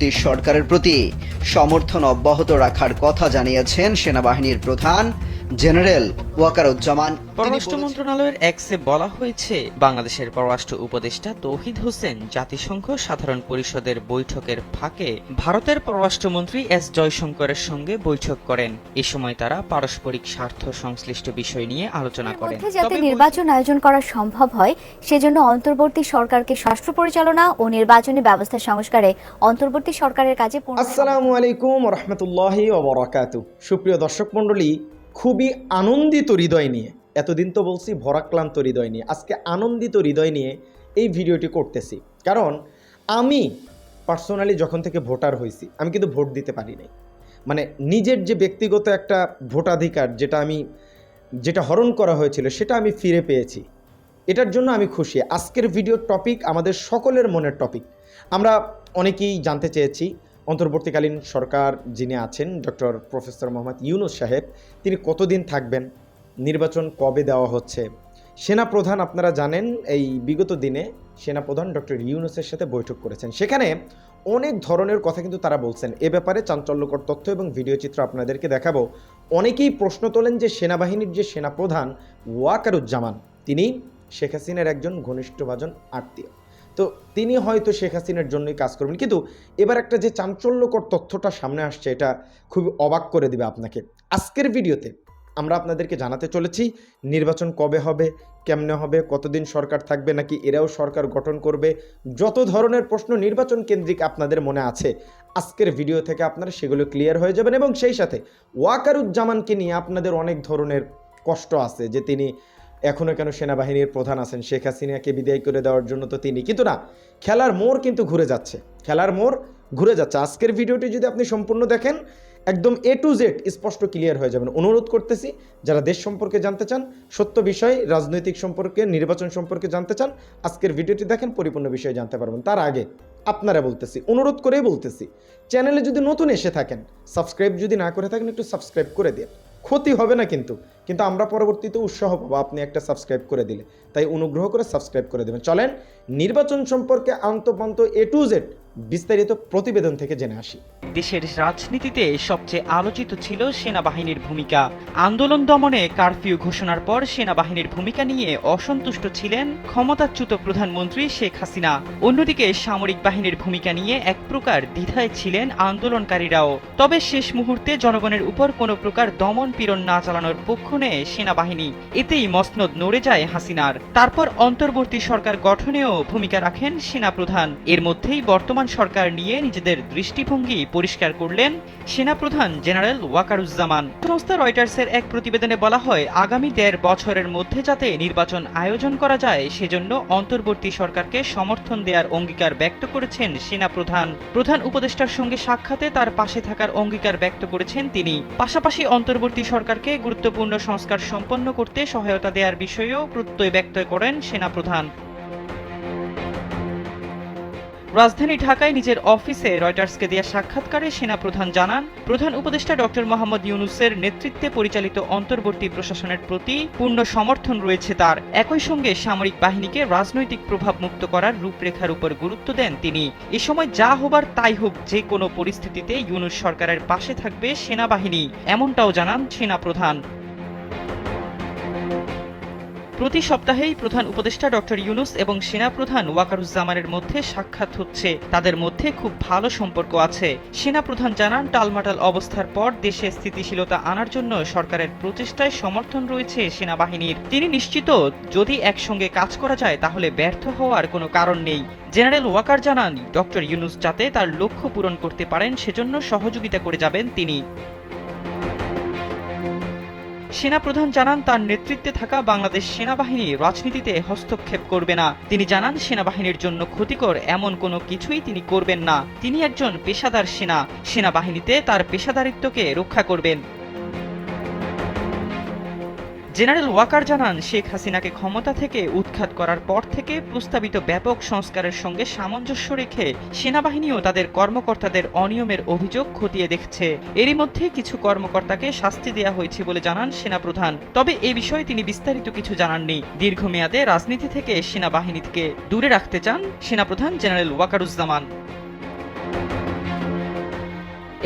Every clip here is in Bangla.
অন্তর্বর্তী সরকারের প্রতি সমর্থন অব্যাহত রাখার কথা জানিয়েছেন সেনাবাহিনীর প্রধান জেনারেল ওয়াকারুজ্জামান। পররাষ্ট্র মন্ত্রণালয়ের এক্সে বলা হয়েছে বাংলাদেশের পররাষ্ট্র উপদেষ্টা তৌহিদ হোসেন জাতিসংঘ সাধারণ পরিষদের বৈঠকের ফাঁকে ভারতের পররাষ্ট্রমন্ত্রী এস জয়শঙ্করের সঙ্গে বৈঠক করেন। এ সময় তারা পারস্পরিক স্বার্থ সংশ্লিষ্ট বিষয় নিয়ে আলোচনা করেন। যাতে নির্বাচন আয়োজন করা সম্ভব হয় সেজন্য অন্তর্বর্তী সরকারকে রাষ্ট্র পরিচালনা ও নির্বাচনী ব্যবস্থা সংস্কারে অন্তর্বর্তী সরকারের কাজে আসসালামু আলাইকুম রহমতুল্লাহি সুপ্রিয় দর্শক মণ্ডলী খুবই আনন্দিত হৃদয় নিয়ে, এতদিন তো বলছি ভরাক্লান্ত হৃদয় নিয়ে, আজকে আনন্দিত হৃদয় নিয়ে এই ভিডিওটি করতেছি। কারণ আমি পার্সোনালি যখন থেকে ভোটার হয়েছি, আমি কিন্তু ভোট দিতে পারি নাই। মানে নিজের যে ব্যক্তিগত একটা ভোটাধিকার যেটা আমি, যেটা হরণ করা হয়েছিল, সেটা আমি ফিরে পেয়েছি। এটার জন্য আমি খুশি। আজকের ভিডিওর টপিক আমাদের সকলের মনের টপিক আমরা অনেকেই জানতে চেয়েছি অন্তর্বর্তীকালীন সরকার যিনি আছেন, ডক্টর প্রফেসর মোহাম্মদ ইউনুস সাহেব, তিনি কতদিন থাকবেন? নির্বাচন কবে দেওয়া হচ্ছে? সেনাপ্রধান আপনারা জানেন, এই বিগত দিনে সেনাপ্রধান ডক্টর ইউনুসের সাথে বৈঠক করেছেন। সেখানে অনেক ধরনের কথা কিন্তু তারা বলছেন। এ ব্যাপারে চাঞ্চল্যকর তথ্য এবং ভিডিও চিত্র আপনাদেরকে দেখাবো। অনেকেই প্রশ্ন তোলেন যে সেনাবাহিনীর যে সেনাপ্রধান ওয়াকারুজ্জামান, তিনি শেখ হাসিনার একজন ঘনিষ্ঠভাজন আত্মীয়। তো তিনি হয়তো শেখ হাসিনার জন্যই কাজ করবেন। কিন্তু এবার একটা যে চাঞ্চল্যকর তথ্যটা সামনে আসছে, এটা খুব অবাক করে দেবে আপনাকে। আজকের ভিডিওতে আমরা আপনাদেরকে জানাতে চলেছি, নির্বাচন কবে হবে, কেমনে হবে, কতদিন সরকার থাকবে, নাকি এরাও সরকার গঠন করবে, যত ধরনের প্রশ্ন নির্বাচন কেন্দ্রিক আপনাদের মনে আছে, আজকের ভিডিও থেকে আপনারা সেগুলো ক্লিয়ার হয়ে যাবেন। এবং সেই সাথে ওয়াকারুজ্জামানকে নিয়ে আপনাদের অনেক ধরনের কষ্ট আছে, যে তিনি এখনও কেন সেনাবাহিনীর প্রধান আছেন? শেখ হাসিনাকে বিদায় করে দেওয়ার জন্য তো তিনি। কিন্তু না, খেলার মোড় কিন্তু ঘুরে যাচ্ছে। খেলার মোড় ঘুরে যাচ্ছে। আজকের ভিডিওটি যদি আপনি সম্পূর্ণ দেখেন, একদম এ টু জেড স্পষ্ট ক্লিয়ার হয়ে যাবেন। অনুরোধ করতেছি, যারা দেশ সম্পর্কে জানতে চান, সত্য বিষয়, রাজনৈতিক সম্পর্কে, নির্বাচন সম্পর্কে জানতে চান, আজকের ভিডিওটি দেখেন, পরিপূর্ণ বিষয় জানতে পারবেন। তার আগে আপনারা বলতেছি, অনুরোধ করেই বলতেছি, চ্যানেলে যদি নতুন এসে থাকেন, সাবস্ক্রাইব যদি না করে থাকেন, একটু সাবস্ক্রাইব করে দিন। ক্ষতি হবে না কিন্তু। কিন্তু আমরা পরবর্তীতে উৎসাহ পাবো, আপনি একটা সাবস্ক্রাইব করে দিলে। তাই অনুগ্রহ করে সাবস্ক্রাইব করে দেবেন। চলেন, নির্বাচন সম্পর্কে আন্তপান্ত এ টু জেড বিস্তারিত প্রতিবেদন থেকে জেনে আসি। দেশের রাজনীতিতে সবচেয়ে আলোচিত ছিল সেনাবাহিনীর ভূমিকা। আন্দোলন দমনে কারফিউ ঘোষণার পর সেনাবাহিনীর ভূমিকা নিয়ে অসন্তুষ্ট ছিলেন ক্ষমতাচ্যুত প্রধানমন্ত্রী শেখ হাসিনা। অন্যদিকে সামরিক বাহিনীর ভূমিকা নিয়ে এক প্রকার দ্বিধায় ছিলেন আন্দোলনকারীরাও। তবে শেষ মুহূর্তে জনগণের উপর কোনো প্রকার দমন পীড়ন না চালানোর পক্ষ নেয় সেনাবাহিনী। এতেই মসনদ নড়ে যায় হাসিনার। তারপর অন্তর্বর্তী সরকার গঠনেও ভূমিকা রাখেন সেনাপ্রধান। এর মধ্যেই বর্তমান সরকার নিয়ে নিজেদের দৃষ্টিভঙ্গি পরিষ্কার করলেন সেনাপ্রধান জেনারেল ওয়াকারুজ্জামান। সংস্থা রয়টার্সের এক প্রতিবেদনে বলা হয়, আগামী দেড় বছরের মধ্যে যাতে নির্বাচন আয়োজন করা যায়, সেজন্য অন্তর্বর্তী সরকারকে সমর্থন দেওয়ার অঙ্গীকার ব্যক্ত করেছেন সেনাপ্রধান। প্রধান উপদেষ্টার সঙ্গে সাক্ষাতে তার পাশে থাকার অঙ্গীকার ব্যক্ত করেছেন তিনি। পাশাপাশি অন্তর্বর্তী সরকারকে গুরুত্বপূর্ণ সংস্কার সম্পন্ন করতে সহায়তা দেওয়ার বিষয়েও প্রত্যয় ব্যক্ত করেন সেনাপ্রধান। রাজধানী ঢাকায় নিজের অফিসে রয়টার্সকে দেওয়া সাক্ষাৎকারে সেনাপ্রধান জানান, প্রধান উপদেষ্টা ডক্টর মোহাম্মদ ইউনুসের নেতৃত্বে পরিচালিত অন্তর্বর্তী প্রশাসনের প্রতি পূর্ণ সমর্থন রয়েছে তার। একই সঙ্গে সামরিক বাহিনীকে রাজনৈতিক প্রভাব মুক্ত করার রূপরেখার উপর গুরুত্ব দেন তিনি। এ সময় যা হবার তাই হোক, যে কোনো পরিস্থিতিতে ইউনুস সরকারের পাশে থাকবে সেনাবাহিনী, এমনটাও জানান সেনাপ্রধান। প্রতি সপ্তাহেই প্রধান উপদেষ্টা ডক্টর ইউনুস এবং সেনাপ্রধান ওয়াকারুজ্জামানের মধ্যে সাক্ষাৎ হচ্ছে। তাদের মধ্যে খুব ভালো সম্পর্ক আছে। সেনাপ্রধান জানান, টালমাটাল অবস্থার পর দেশে স্থিতিশীলতা আনার জন্য সরকারের প্রচেষ্টায় সমর্থন রয়েছে সেনাবাহিনীর। তিনি নিশ্চিত, যদি একসঙ্গে কাজ করা যায়, তাহলে ব্যর্থ হওয়ার কোনো কারণ নেই। জেনারেল ওয়াকার জানান, ডক্টর ইউনুস যাতে তার লক্ষ্য পূরণ করতে পারেন, সেজন্য সহযোগিতা করে যাবেন তিনি। সেনাপ্রধান জানান, তার নেতৃত্বে থাকা বাংলাদেশ সেনাবাহিনী রাজনীতিতে হস্তক্ষেপ করবে না। তিনি জানান, সেনাবাহিনীর জন্য ক্ষতিকর এমন কোনো কিছুই তিনি করবেন না। তিনি একজন পেশাদার সেনা। সেনাবাহিনীতে তার পেশাদারিত্বকে রক্ষা করবেন। জেনারেল ওয়াকার জানান, শেখ হাসিনাকে ক্ষমতা থেকে উৎখাত করার পর থেকে প্রস্তাবিত ব্যাপক সংস্কারের সঙ্গে সামঞ্জস্য রেখে সেনাবাহিনীও তাদের কর্মকর্তাদের অনিয়মের অভিযোগ খতিয়ে দেখছে। এরই মধ্যে কিছু কর্মকর্তাকে শাস্তি দেওয়া হয়েছে বলে জানান সেনাপ্রধান। তবে এ বিষয়ে তিনি বিস্তারিত কিছু জানাননি। দীর্ঘমেয়াদে রাজনীতি থেকে সেনাবাহিনীকে দূরে রাখতে চান সেনাপ্রধান জেনারেল ওয়াকারুজ্জামান।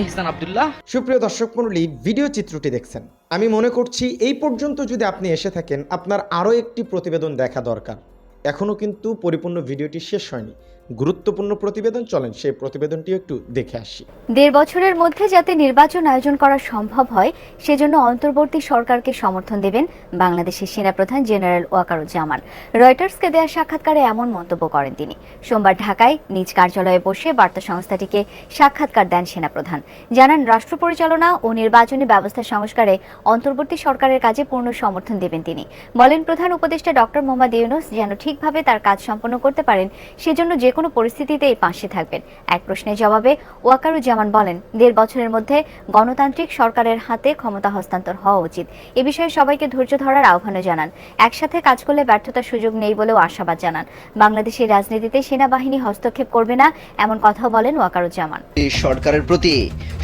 এহসান আবদুল্লাহ। সুপ্রিয় দর্শক মণ্ডলী, ভিডিও চিত্রটি দেখছেন। আমি মনে করছি এই পর্যন্ত যদি আপনি এসে থাকেন, আপনার আরও একটি প্রতিবেদন দেখা দরকার। এখনও কিন্তু পরিপূর্ণ ভিডিওটি শেষ হয়নি। গুরুত্বপূর্ণ প্রতিবেদন, চলেন সেই প্রতিবেদনটি একটু দেখে আসি। দেড় বছরের মধ্যে যাতে নির্বাচন আয়োজন করা সম্ভব হয়, সেজন্য অন্তর্বর্তী সরকারকে সমর্থন দেবেন বাংলাদেশের সেনাপ্রধান জেনারেল ওয়াকারুজ্জামান। রয়টার্সকে দেওয়া সাক্ষাৎকারে এমন মন্তব্য করেন তিনি। সোমবার ঢাকায় নিজ কার্যালয়ে বসে বার্তা সংস্থাটিকে সাক্ষাৎকার দেন সেনাপ্রধান। জানান, রাষ্ট্র পরিচালনা ও নির্বাচনী ব্যবস্থা সংস্কারে অন্তর্বর্তী সরকারের কাজে পূর্ণ সমর্থন দেবেন তিনি। বলেন, প্রধান উপদেষ্টা ডক্টর মোহাম্মদ ইউনুস যেন ঠিকভাবে তার কাজ সম্পন্ন করতে পারেন, সেজন্য যে কোনো পরিস্থিতিতেই পাশে থাকবেন। এক প্রশ্নের জবাবে ওয়াকারুজ্জামান বলেন, দেড় বছরের মধ্যে গণতান্ত্রিক সরকারের হাতে ক্ষমতা হস্তান্তর হওয়া উচিত। এ বিষয়ে সবাইকে ধৈর্য ধরার আহ্বানও জানান। একসাথে কাজ করলে ব্যর্থতার সুযোগ নেই বলেও আশাবাদ জানান। বাংলাদেশের রাজনীতিতে সেনাবাহিনী হস্তক্ষেপ করবে না, এমন কথাও বলেন ওয়াকারুজ্জামান। সরকারের প্রতি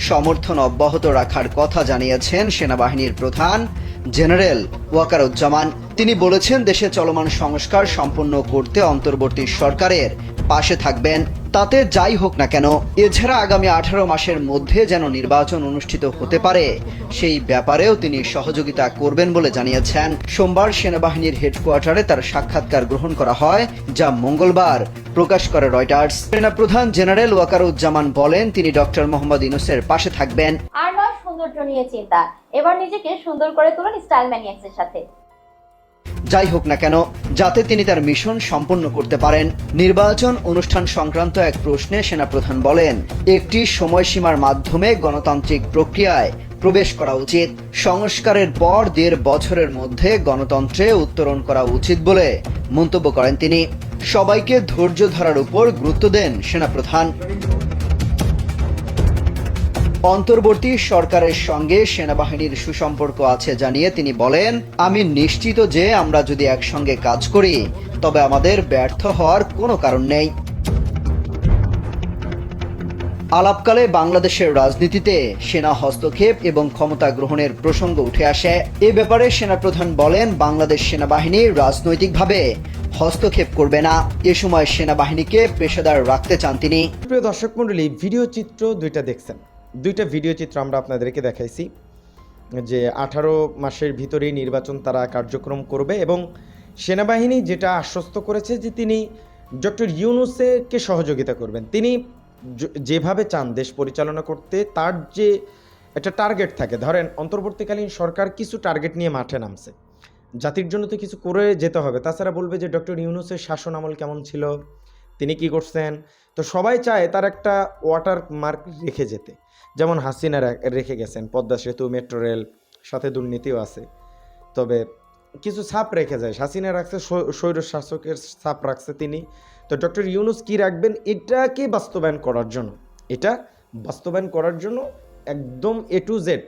সমর্থন অব্যাহত রাখার কথা জানিয়েছেন সেনাবাহিনীর প্রধান জেনারেল ওয়াকারুজ্জামান। তিনি বলেছেন, দেশে চলমান সংস্কার সম্পন্ন করতে অন্তর্বর্তী সরকারের পাশে থাকবেন। তাতে যাই হোক না কেন, এছাড়া আগামী আঠারো মাসের মধ্যে যেন নির্বাচন অনুষ্ঠিত হতে পারে, সেই ব্যাপারেও তিনি সহযোগিতা করবেন বলে জানিয়েছেন। সোমবার সেনাবাহিনীর হেডকোয়ার্টারে তার সাক্ষাৎকার গ্রহণ করা হয়, যা মঙ্গলবার প্রকাশ করে রয়টার্স। সেনাপ্রধান জেনারেল ওয়াকারুজ্জামান বলেন, তিনি ডক্টর মোহাম্মদ ইউনুসের পাশে থাকবেন। সৌন্দর্য নিয়ে চিন্তা। এবার নিজেকে সুন্দর করে তুলুন স্টাইল ম্যানিয়াক্সের সাথে। যাই হোক না কেন, যাতে তিনি তার মিশন সম্পন্ন করতে পারেন, নির্বাচন অনুষ্ঠান সংক্রান্ত এক প্রশ্নে সেনাপ্রধান বলেন, একটি সময়সীমার মাধ্যমে গণতান্ত্রিক প্রক্রিয়ায় প্রবেশ করা উচিত, সংস্কারের পর দেড় বছরের মধ্যে গণতন্ত্রে উত্তরণ করা উচিত বলে মন্তব্য করেন তিনি। সবাইকে ধৈর্য ধরার উপর গুরুত্ব দেন সেনাপ্রধান। অন্তর্বর্তী সরকারের সঙ্গে সেনাবাহিনীর সুসম্পর্ক আছে জানিয়ে তিনি বলেন, আমি নিশ্চিত যে আমরা যদি একসঙ্গে কাজ করি, তবে আমাদের ব্যর্থ হওয়ার কোনো কারণ নেই। আলাপকালে বাংলাদেশের রাজনীতিতে সেনা হস্তক্ষেপ এবং ক্ষমতা গ্রহণের প্রসঙ্গ উঠে আসে। এ ব্যাপারে সেনাপ্রধান বলেন, বাংলাদেশ সেনাবাহিনী রাজনৈতিকভাবে হস্তক্ষেপ করবে না। এ সময় সেনাবাহিনীকে পেশাদার রাখতে চান তিনি। প্রিয় দর্শক মণ্ডলী, ভিডিও চিত্র দুইটা দেখছেন। দুইটা ভিডিও চিত্র আমরা আপনাদেরকে দেখাইছি, যে আঠারো মাসের ভিতরেই নির্বাচন তারা কার্যক্রম করবে এবং সেনাবাহিনী যেটা আশ্বস্ত করেছে যে তিনি ডক্টর ইউনুসেকে সহযোগিতা করবেন। তিনি যেভাবে চান দেশ পরিচালনা করতে, তার যে একটা টার্গেট থাকে, ধরেন অন্তর্বর্তীকালীন সরকার কিছু টার্গেট নিয়ে মাঠে নামছে, জাতির জন্য তো কিছু করে যেতে হবে। তাছাড়া বলবে যে ডক্টর ইউনুসের শাসন আমল কেমন ছিল? তিনি কি করছেন? তো সবাই চায় তার একটা ওয়াটার মার্ক রেখে যেতে। যেমন হাসিনা রেখে গেছেন, পদ্মা সেতু মেট্রো রেল সাথে দুর্নীতিও আছে। তবে কিছু ছাপ রেখে যায়। হাসিনা রাখছে, স্বৈ- স্বৈর শাসকের ছাপ রাখছে তিনি। তো ডক্টর ইউনুস কি রাখবেন? এটাকে বাস্তবায়ন করার জন্য। এটা বাস্তবায়ন করার জন্য একদম এ টু জেড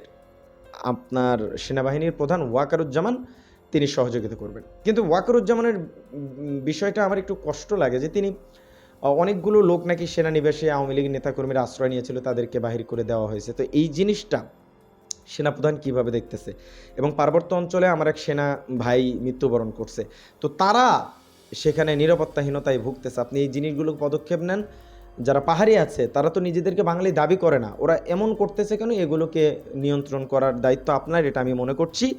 আপনার সেনাবাহিনীর প্রধান ওয়াকারুজ্জামান তিনি সহযোগিতা করবেন। কিন্তু ওয়াকারুজ্জামানের বিষয়টা আমার একটু কষ্ট লাগে যে তিনি অনেকগুলো লোক নাকি সেনানিবাসে আওয়ামী লীগের নেতাকর্মীরা আশ্রয় নিয়েছিল, তাদেরকে বাহির করে দেওয়া হয়েছে। তো এই জিনিসটা সেনাপ্রধান কীভাবে দেখতেছে? এবং পার্বত্য অঞ্চলে আমার এক সেনা ভাই মৃত্যুবরণ করছে। তো তারা সেখানে নিরাপত্তাহীনতায় ভুগতেছে। আপনি এই জিনিসগুলো পদক্ষেপ নেন। যারা পাহাড়ি আছে, তারা তো নিজেদেরকে বাঙালি দাবি করে না। ওরা এমন করতেছে কেন? এগুলোকে নিয়ন্ত্রণ করার দায়িত্ব আপনার, এটা আমি মনে করছি।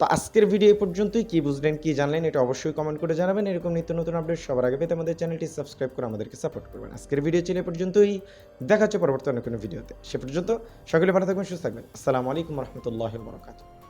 তো আজকের ভিডিও এ পর্যন্তই। কী বুঝলেন, কী জানলেন, এটা অবশ্যই কমেন্ট করে জানাবেন। এরকম নিত্য নতুন আপডেট সবার আগে পেতে আমাদের চ্যানেলটি সাবস্ক্রাইব করে আমাদেরকে সাপোর্ট করবেন। আজকের ভিডিও ছিল এ পর্যন্তই। দেখা হচ্ছে পরবর্তী অন্য কোনো ভিডিওতে সে পর্যন্ত সকলে ভালো থাকবেন, সুস্থ থাকবেন। আসসালামু আলাইকুম রহমতুল্লাহ বরকাত